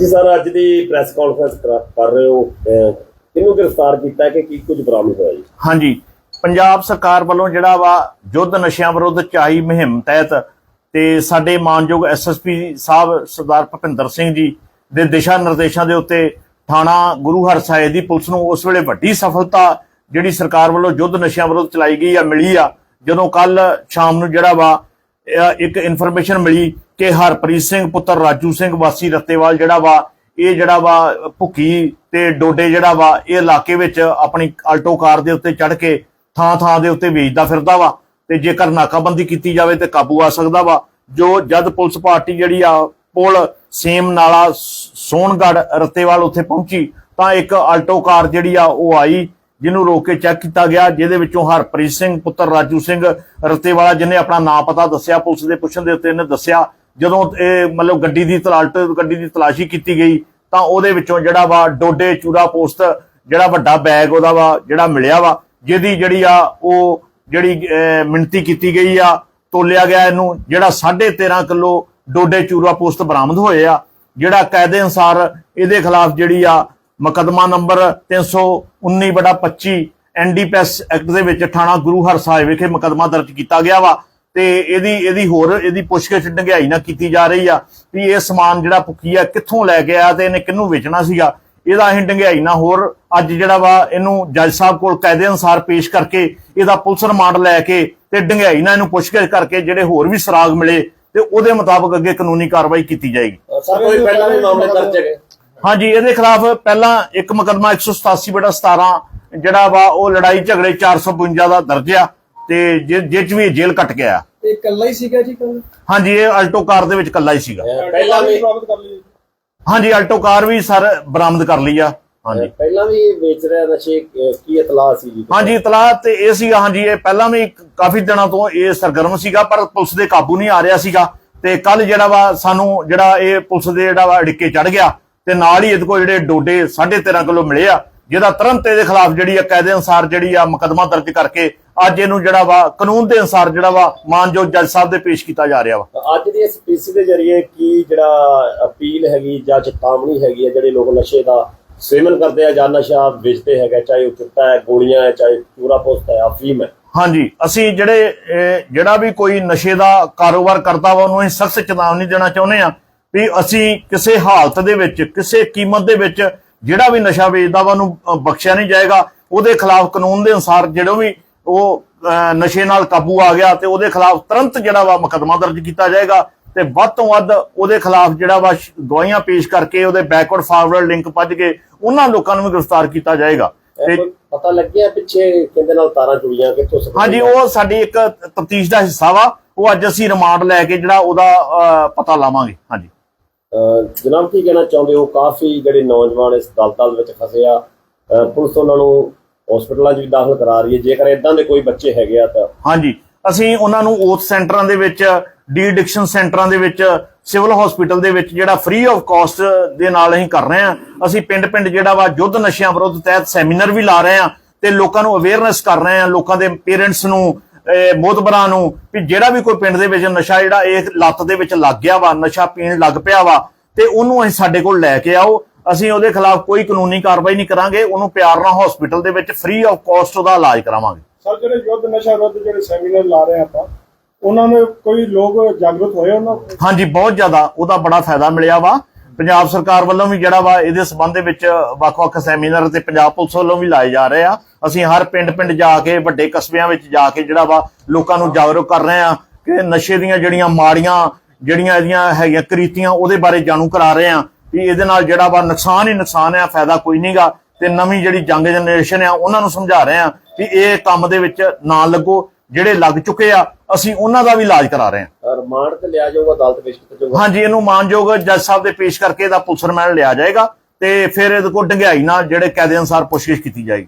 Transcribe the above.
ਹਾਂਜੀ ਸਰ, ਅੱਜ ਦੀ press conference ਕਰ ਰਹੇ ਹੋ ਕਿਹਨੂੰ ਗ੍ਰਿਫਤਾਰ ਕੀਤਾ ਕਿ ਕੀ ਕੁਝ ਬਰਾਮਦ ਹੋਇਆ ਜੀ? ਹਾਂਜੀ, ਪੰਜਾਬ ਸਰਕਾਰ ਵੱਲੋਂ ਜਿਹੜਾ ਵਾ ਯੁੱਧ ਨਸ਼ਿਆਂ ਵਿਰੁੱਧ ਚਾਈ ਮੁਹਿੰਮ ਤਹਿਤ ਤੇ ਸਾਡੇ ਮਾਨਯੋਗ ਐਸਐਸਪੀ ਸਾਹਿਬ ਸਰਦਾਰ ਭਪਿੰਦਰ ਸਿੰਘ ਜੀ ਦੇ ਦਿਸ਼ਾ ਨਿਰਦੇਸ਼ਾਂ ਦੇ ਉੱਤੇ ਥਾਣਾ ਗੁਰੂ ਹਰ ਸਾਹਿਬ ਦੀ ਪੁਲਿਸ ਨੂੰ ਉਸ ਵੇਲੇ ਵੱਡੀ ਸਫਲਤਾ ਜਿਹੜੀ ਸਰਕਾਰ ਵੱਲੋਂ ਯੁੱਧ ਨਸ਼ਿਆਂ ਵਿਰੁੱਧ ਚਲਾਈ ਗਈ ਆ ਮਿਲੀ ਆ, ਜਦੋਂ ਕੱਲ ਸ਼ਾਮ ਨੂੰ ਜਿਹੜਾ ਵਾ ਇੱਕ ਇਨਫੋਰਮੇਸ਼ਨ ਮਿਲੀ ਕਿ ਹਰਪ੍ਰੀਤ ਸਿੰਘ ਪੁੱਤਰ ਰਾਜੂ ਸਿੰਘ ਵਾਸੀ ਰੱਤੇਵਾਲ ਜਿਹੜਾ ਵਾ, ਇਹ ਜਿਹੜਾ ਵਾ ਭੁੱਕੀ ਤੇ ਡੋਡੇ ਜਿਹੜਾ ਵਾ, ਇਹ ਇਲਾਕੇ ਵਿੱਚ ਆਪਣੀ ਆਲਟੋ ਕਾਰ ਦੇ ਉੱਤੇ ਚੜ ਕੇ ਥਾਂ ਥਾਂ ਦੇ ਉੱਤੇ ਵੇਚਦਾ ਫਿਰਦਾ ਵਾ ਤੇ ਜੇਕਰ ਨਾਕਾਬੰਦੀ ਕੀਤੀ ਜਾਵੇ ਤੇ ਕਾਬੂ ਆ ਸਕਦਾ ਵਾ। ਜੋ ਜਦ ਪੁਲਿਸ ਪਾਰਟੀ ਜਿਹੜੀ ਆ, ਪੁਲ ਸੇਮ ਨਾਲਾ ਸੋਨਗੜ ਸੋਹਣਗੜ੍ਹ ਰੱਤੇਵਾਲ ਉੱਥੇ ਪਹੁੰਚੀ, ਤਾਂ ਇੱਕ ਆਲਟੋ ਕਾਰ ਜਿਹੜੀ ਆ, ਉਹ ਆਈ, ਜਿਹਨੂੰ ਰੋਕ ਕੇ ਚੈੱਕ ਕੀਤਾ ਗਿਆ, ਜਿਹਦੇ ਵਿੱਚੋਂ ਹਰਪ੍ਰੀਤ ਸਿੰਘ ਪੁੱਤਰ ਰਾਜੂ ਸਿੰਘ ਰੱਤੇਵਾਲਾ, ਜਿਹਨੇ ਆਪਣਾ ਨਾਂ ਪਤਾ ਦੱਸਿਆ, ਪੁਲਿਸ ਦੇ ਪੁੱਛਣ ਦੇ ਉੱਤੇ ਇਹਨੇ ਦੱਸਿਆ ਜਦੋਂ ਇਹ ਮਤਲਬ ਗੱਡੀ ਦੀ ਤਲਾਲਟ ਗੱਡੀ ਦੀ ਤਲਾਸ਼ੀ ਕੀਤੀ ਗਈ ਤਾਂ ਉਹਦੇ ਵਿੱਚੋਂ ਜਿਹੜਾ ਵਾ ਡੋਡੇ ਚੂੜਾ ਪੋਸਟ ਜਿਹੜਾ ਵੱਡਾ ਬੈਗ ਉਹਦਾ ਵਾ ਜਿਹੜਾ ਮਿਲਿਆ ਵਾ ਜਿਹਦੀ ਜਿਹੜੀ ਆ ਉਹ ਜਿਹੜੀ ਅਹ, ਮਿਣਤੀ ਕੀਤੀ ਗਈ ਆ ਤੋਲਿਆ ਗਿਆ ਇਹਨੂੰ ਜਿਹੜਾ 13.5 ਕਿਲੋ ਡੋਡੇ ਚੂੜਾ ਪੋਸਟ ਬਰਾਮਦ ਹੋਏ ਆ ਜਿਹੜਾ ਕਾਇਦੇ ਅਨਸਾਰ ਇਹਦੇ ਖਿਲਾਫ ਜਿਹੜੀ ਆ ਮੁਕੱਦਮਾ ਨੰਬਰ 319 ਬਟਾ 25 ਐਨਡੀਪੀਐਸ ਐਕਟ ਦੇ ਵਿੱਚ ਥਾਣਾ ਗੁਰੂ ਹਰ ਸਾਹਿਬ ਵਿਖੇ ਮੁਕੱਦਮਾ ਦਰਜ ਕੀਤਾ ਗਿਆ ਵਾ। ਤੇ ਇਹਦੀ ਇਹਦੀ ਹੋਰ ਇਹਦੀ ਪੁੱਛਗਿੱਛ ਡੰਗਾਈ ਨਾ ਕੀਤੀ ਜਾ ਰਹੀ ਆ ਵੀ ਇਹ ਸਮਾਨ ਜਿਹੜਾ ਭੁੱਕੀ ਆ ਕਿੱਥੋਂ ਲੈ ਕੇ ਆਇਆ ਤੇ ਇਹਨੇ ਕਿਹਨੂੰ ਵੇਚਣਾ ਸੀਗਾ। ਇਹਦਾ ਅਸੀਂ ਡੰਗਾਈ ਨਾ ਹੋਰ ਅੱਜ ਜਿਹੜਾ ਵਾ ਇਹਨੂੰ ਜੱਜ ਸਾਹਿਬ ਕੋਲ ਕਾਇਦੇ ਅਨੁਸਾਰ ਪੇਸ਼ ਕਰਕੇ ਇਹਦਾ ਪੁਲਿਸ ਰਿਮਾਂਡ ਲੈ ਕੇ ਤੇ ਡੰਗਾਈ ਨਾ ਇਹਨੂੰ ਪੁੱਛਗਿੱਛ ਕਰਕੇ ਜਿਹੜੇ ਹੋਰ ਵੀ ਸਰਾਗ ਮਿਲੇ ਤੇ ਉਹਦੇ ਮੁਤਾਬਕ ਅੱਗੇ ਕਾਨੂੰਨੀ ਕਾਰਵਾਈ ਕੀਤੀ ਜਾਏਗੀ। ਸਰ ਕੋਈ ਪਹਿਲਾਂ ਵੀ ਮਾਮਲੇ ਦਰਜ ਹੈਗੇ? ਹਾਂਜੀ ਇਹਦੇ ਖਿਲਾਫ ਪਹਿਲਾਂ ਇੱਕ ਮੁਕੱਦਮਾ 187 ਬਟਾ 17 ਜਿਹੜਾ ਵਾ ਉਹ ਲੜਾਈ ਝਗੜੇ 452 ਦਾ ਦਰਜ ਆ। ਤੇ ਜਿ- ਜਿਹ ਚ ਵੀ ਇਹ ਜੇਲ੍ਹ ਕੱਟ ਗਿਆ। ਇਹ ਇਕੱਲਾ ਹੀ ਸੀਗਾ ਜੀ ਕੱਲ? ਹਾਂਜੀ ਇਹ ਆਲਟੋ ਕਾਰ ਦੇ ਵਿੱਚ ਕੱਲਾ ਹੀ ਸੀਗਾ। ਪਹਿਲਾਂ ਵੀ ਪ੍ਰਾਪਤ ਕਰ ਲਈ। ਹਾਂਜੀ ਆਲਟੋ ਕਾਰ ਵੀ ਸਰ ਬਰਾਮਦ ਕਰ ਲਈ ਆ। ਹਾਂਜੀ। ਪਹਿਲਾਂ ਵੀ ਵੇਚ ਰਿਹਾ ਨਸ਼ੇ ਅਹ, ਕੀ ਇਤਲਾਹ ਸੀ ਜੀ? ਹਾਂਜੀ ਇਤਲਾਹ ਤੇ ਇਹ ਸੀਗਾ ਹਾਂਜੀ ਇਹ ਪਹਿਲਾਂ ਵੀ ਕਾਫੀ ਦਿਨਾਂ ਤੋਂ ਇਹ ਸਰਗਰਮ ਸੀਗਾ ਪਰ ਪੁਲਿਸ ਦੇ ਕਾਬੂ ਨਹੀਂ ਆ ਰਿਹਾ ਸੀਗਾ। ਤੇ ਕੱਲ ਜਿਹੜਾ ਵਾ ਸਾਨੂੰ ਜਿਹੜਾ ਇਹ ਪੁਲਿਸ ਦੇ ਜਿਹੜਾ ਵਾ ਅੜਿੱਕੇ ਚੜ ਗਿਆ। ਤੇ ਨਾਲ ਹੀ ਇਹਦੇ ਕੋਲ ਜਿਹੜੇ ਡੋਡੇ 13.5 ਕਿਲੋ ਮਿਲੇ ਆ। ਜਿਹਦਾ ਤੁਰੰਤ ਇਹਦੇ ਖਿਲਾਫ ਜਿਹੜੀ ਆ ਕਾਇਦੇ ਅਨਸਾਰ ਜਿਹੜੀ ਆ ਮੁਕੱਦਮਾ ਦਰਜ ਕਰਕੇ ਅੱਜ ਇਹਨੂੰ ਜਿਹੜਾ ਵਾ ਕਾਨੂੰਨ ਦੇ ਅਨਸਾਰ ਜਿਹੜਾ ਵਾ ਮਾਨਯੋਗ ਜੱਜ ਸਾਹਿਬ ਦੇ ਪੇਸ਼ ਕੀਤਾ ਜਾ ਰਿਹਾ ਵਾ। ਅੱਜ ਦੀ ਇਸ ਪੀਸੀ ਦੇ ਜ਼ਰੀਏ ਕੀ ਜਿਹੜਾ ਅਪੀਲ ਹੈਗੀ ਜਾਂ ਚੇਤਾਵਨੀ ਹੈਗੀ ਹੈ ਜਿਹੜੇ ਲੋਕ ਨਸ਼ੇ ਦਾ ਸੇਵਨ ਕਰਦੇ ਆ ਜਾਂ ਨਸ਼ਾ ਵੇਚਦੇ ਹੈਗੇ ਚਾਹੇ ਉਹ ਚਿੱਟਾ ਹੈ ਗੋਲੀਆਂ ਹੈ ਚਾਹੇ ਚੂਰਾ ਪੋਸਟ ਹੈ ਅਫੀਮ ਹੈ? ਹਾਂਜੀ ਅਸੀਂ ਜਿਹੜੇ ਜਿਹੜਾ ਵੀ ਕੋਈ ਨਸ਼ੇ ਦਾ ਕਾਰੋਬਾਰ ਕਰਦਾ ਵਾ ਉਹਨੂੰ ਅਸੀਂ ਸਖਤ ਚੇਤਾਵਨੀ ਦੇਣਾ ਚਾਹੁੰਦੇ ਆ ਵੀ ਅਸੀਂ ਕਿਸੇ ਹਾਲਤ ਦੇ ਵਿੱਚ ਕਿਸੇ ਕੀਮਤ ਦੇ ਵਿੱਚ ਜਿਹੜਾ ਵੀ ਨਸ਼ਾ ਵੇਚਦਾ ਵਾ ਉਹਨੂੰ ਬਖਸ਼ਿਆ ਨਹੀਂ ਜਾਏਗਾ। ਉਹਦੇ ਖਿਲਾਫ ਕਾਨੂੰਨ ਦੇ ਅਨੁਸਾਰ ਜਿਹੜਾ ਵੀ ਉਹ ਨਸ਼ੇ ਨਾਲ ਕਾਬੂ ਆ ਗਿਆ ਤੇ ਉਹਦੇ ਖਿਲਾਫ ਤੁਰੰਤ ਜਿਹੜਾ ਵਾ ਮੁਕੱਦਮਾ ਦਰਜ ਕੀਤਾ ਜਾਏਗਾ ਤੇ ਵੱਧ ਤੋਂ ਵੱਧ ਉਹਦੇ ਖਿਲਾਫ ਜਿਹੜਾ ਵਾ ਗਵਾਹੀਆਂ ਪੇਸ਼ ਕਰਕੇ ਉਹਦੇ ਬੈਕਵਰਡ ਫਾਰਵਰਡ ਲਿੰਕ ਪੱਜ ਕੇ ਉਹਨਾਂ ਲੋਕਾਂ ਨੂੰ ਵੀ ਗ੍ਰਿਫਤਾਰ ਕੀਤਾ ਜਾਏਗਾ। ਤੇ ਪਤਾ ਲੱਗਿਆ ਪਿੱਛੇ ਕਿਹਦੇ ਨਾਲ ਤਾਰਾਂ ਜੁੜੀਆਂ ਕਿੱਥੋਂ ਹਾਂਜੀ ਉਹ ਸਾਡੀ ਇੱਕ ਤਫਤੀਸ਼ ਦਾ ਹਿੱਸਾ ਵਾ। ਉਹ ਅੱਜ ਅਸੀਂ ਰਿਮਾਂਡ ਲੈ ਕੇ ਜਿਹੜਾ ਉਹਦਾ ਪਤਾ ਲਾਵਾਂਗੇ। ਹਾਂਜੀ। ਜਨਾਬ ਕੀ ਕਹਿਣਾ ਚਾਹੁੰਦੇ ਹੋ? ਕਾਫੀ ਜਿਹੜੇ ਨੌਜਵਾਨ ਇਸ ਦਲਦਲ ਵਿੱਚ ਫਸੇ ਆ ਪੁਲਿਸ ਉਹਨਾਂ ਨੂੰ ਹਸਪੀਟਲਾਂ 'ਚ ਵੀ ਦਾਖਲ ਕਰਾ ਰਹੀ ਹੈ। ਜੇਕਰ ਇਦਾਂ ਦੇ ਕੋਈ ਬੱਚੇ ਹੈਗੇ ਆ ਤਾਂ। ਹਾਂਜੀ, ਅਸੀਂ ਉਹਨਾਂ ਨੂੰ ਓਥ ਸੈਂਟਰਾਂ ਦੇ ਵਿੱਚ ਡੀ ਐਡਿਕਸ਼ਨ ਸੈਂਟਰਾਂ ਦੇ ਵਿੱਚ ਸਿਵਲ ਹਸਪੀਟਲ ਦੇ ਵਿੱਚ ਜਿਹੜਾ ਫ੍ਰੀ ਆਫ ਕਾਸਟ ਦੇ ਨਾਲ ਅਸੀਂ ਕਰ ਰਹੇ ਹਾਂ। ਅਸੀਂ ਪਿੰਡ-ਪਿੰਡ ਜਿਹੜਾ ਵਾ ਯੁੱਧ ਨਸ਼ਿਆਂ ਵਿਰੁੱਧ ਤਹਿਤ ਸੈਮੀਨਾਰ ਵੀ ਲਾ ਰਹੇ ਹਾਂ ਤੇ ਲੋਕਾਂ ਨੂੰ ਅਵੇਅਰਨੈਸ ਕਰ ਰਹੇ ਹਾਂ, ਲੋਕਾਂ ਦੇ ਪੇਰੈਂਟਸ ਨੂੰ ਮੋਤਬਰਾਂ ਨੂੰ ਵੀ ਜਿਹੜਾ ਵੀ ਕੋਈ ਪਿੰਡ ਦੇ ਵਿੱਚ ਨਸ਼ਾ ਜਿਹੜਾ ਇਹ ਲੱਤ ਦੇ ਵਿੱਚ ਲੱਗ ਗਿਆ ਵਾ ਨਸ਼ਾ ਪੀਣ ਲੱਗ ਪਿਆ ਵਾ ਤੇ ਉਹਨੂੰ ਅਸੀਂ ਸਾਡੇ ਕੋਲ ਲੈ ਕੇ ਆਓ। ਅਸੀਂ ਉਹਦੇ ਖਿਲਾਫ ਕੋਈ ਕਾਨੂੰਨੀ ਕਾਰਵਾਈ ਨਹੀਂ ਕਰਾਂਗੇ ਉਹਨੂੰ ਪਿਆਰ ਨਾਲ ਹਸਪੀਟਲ ਦੇ ਵਿੱਚ ਫ੍ਰੀ ਆਫ ਕਾਸਟ ਉਹਦਾ ਇਲਾਜ ਕਰਾਵਾਂਗੇ। ਸਰ ਜਿਹੜੇ ਯੁੱਧ ਨਸ਼ਾ ਵਿਰੁੱਧ ਜਿਹੜੇ ਸੈਮੀਨਾਰ ਲਾ ਰਹੇ ਆਪਾਂ ਉਹਨਾਂ ਨੂੰ ਕੋਈ ਲੋਕ ਜਾਗਰੂਕ ਹੋਏ ਉਹਨਾਂ? ਹਾਂਜੀ ਬਹੁਤ ਜ਼ਿਆਦਾ ਉਹਦਾ ਬੜਾ ਫਾਇਦਾ ਮਿਲਿਆ ਵਾ। ਪੰਜਾਬ ਸਰਕਾਰ ਵੱਲੋਂ ਵੀ ਜਿਹੜਾ ਵਾ ਇਹਦੇ ਸਬੰਧ ਦੇ ਵਿੱਚ ਵੱਖ-ਵੱਖ ਸੈਮੀਨਾਰ ਤੇ ਪੰਜਾਬ ਪੁਲਿਸ ਵੱਲੋਂ ਵੀ ਲਾਏ ਜਾ ਰਹੇ ਆ। ਅਸੀਂ ਹਰ ਪਿੰਡ-ਪਿੰਡ ਜਾ ਕੇ, ਵੱਡੇ ਕਸਬਿਆਂ ਵਿੱਚ ਜਾ ਕੇ ਜਿਹੜਾ ਵਾ ਲੋਕਾਂ ਨੂੰ ਜਾਗਰੂਕ ਕਰ ਰਹੇ ਆ ਕਿ ਨਸ਼ੇ ਦੀਆਂ ਜਿਹੜੀਆਂ ਮਾੜੀਆਂ, ਜਿਹੜੀਆਂ ਇਹਦੀਆਂ ਹੈਗੀਆਂ ਕਰੀਤੀਆਂ ਉਹਦੇ ਬਾਰੇ ਜਾਣੂ ਕਰਾ ਰਹੇ ਆ ਵੀ ਇਹਦੇ ਨਾਲ ਜਿਹੜਾ ਵਾ ਨੁਕਸਾਨ ਹੀ ਨੁਕਸਾਨ ਆ, ਫਾਇਦਾ ਕੋਈ ਨਹੀਂਗਾ ਤੇ ਨਵੀਂ ਜਿਹੜੀ ਜੰਗ ਜਨਰੇਸ਼ਨ ਆ, ਉਹਨਾਂ ਨੂੰ ਸਮਝਾ ਰਹੇ ਆ ਵੀ ਇਹ ਕੰਮ ਦੇ ਵਿੱਚ ਨਾ ਲੱਗੋ। ਜਿਹੜੇ ਲੱਗ ਚੁੱਕੇ ਆ ਅਸੀਂ ਉਹਨਾਂ ਦਾ ਵੀ ਇਲਾਜ ਕਰਾ ਰਹੇ ਆ ਰਿਮਾਂਡ ਤੇ ਲਿਆ ਜਾਊਗਾ ਅਦਾਲਤ ਵਿੱਚ ਕੀਤਾ ਜਾਊਗਾ। ਹਾਂਜੀ ਇਹਨੂੰ ਮਾਨਯੋਗ ਜੱਜ ਸਾਹਿਬ ਦੇ ਪੇਸ਼ ਕਰਕੇ ਇਹਦਾ ਪੁਲਿਸ ਰਿਮਾਂਡ ਲਿਆ ਜਾਏਗਾ ਤੇ ਫਿਰ ਇਹਦੇ ਕੋਲ ਡੰਗਾਈ ਨਾਲ ਜਿਹੜੇ ਕਾਇਦੇ ਅਨਸਾਰ ਪੁੱਛਗਿੱਛ ਕੀਤੀ ਜਾਏਗੀ।